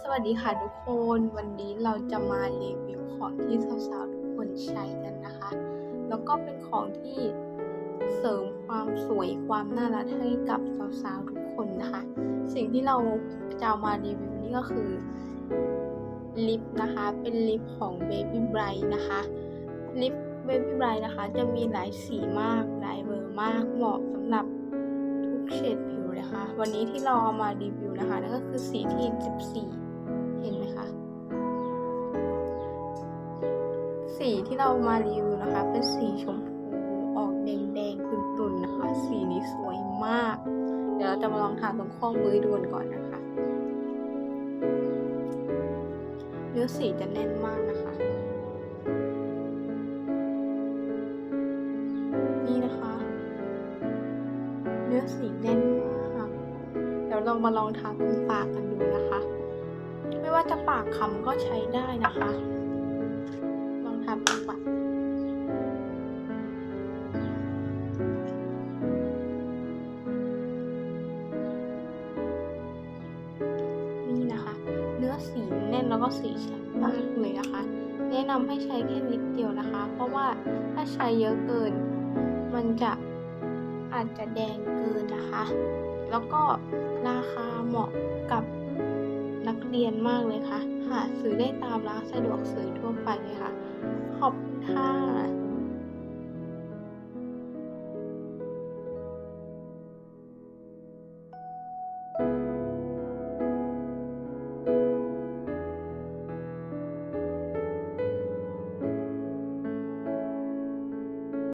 สวัสดีค่ะทุกคนวันนี้เราจะมารีวิวของที่สาวๆทุกคนใช้กันนะคะ แล้วก็เป็นของที่เสริมความสวยความน่ารักให้กับสาวๆทุกคนนะคะ สิ่งที่เราจะมารีวิวนี่ก็คือลิปนะคะเป็นลิปของ Baby Bright นะคะลิป Baby Bright นะคะ จะมีหลายสีมากหลายเบอร์มากเหมาะสำหรับทุกเฉดผิวเลยค่ะวันนี้ที่เราเอามารีวิวนะคะนั่นก็คือสีที่14 เห็นไหมคะ สีที่เรามารีวิวนะคะ เป็นสีชมพูออกแดงๆตุ่นๆนะคะ สีนี้สวยมาก เดี๋ยวเราจะมาลองทาตรงข้อมือดูกันก่อนนะคะเนื้อสีจะแน่นมากนะคะ นี่นะคะ เนื้อสีแน่นมาก เดี๋ยวเรามาลองทาตรงปากกันดูนะคะ ไม่ว่าจะปากคำก็ใช้ได้นะคะลองทาตรงปากนี่นะคะ เนื้อสีแน่นแล้วก็สีชัดมากเลยนะคะ แนะนำให้ใช้แค่นิดเดียวนะคะ เพราะว่าถ้าใช้เยอะเกิน มันจะอาจจะแดงเกินนะคะ แล้วก็ราคาเหมาะกับ เรียนมากเลยค่ะ หาซื้อได้ตามร้านสะดวกซื้อทั่วไปเลยค่ะ ขอบคุณค่ะ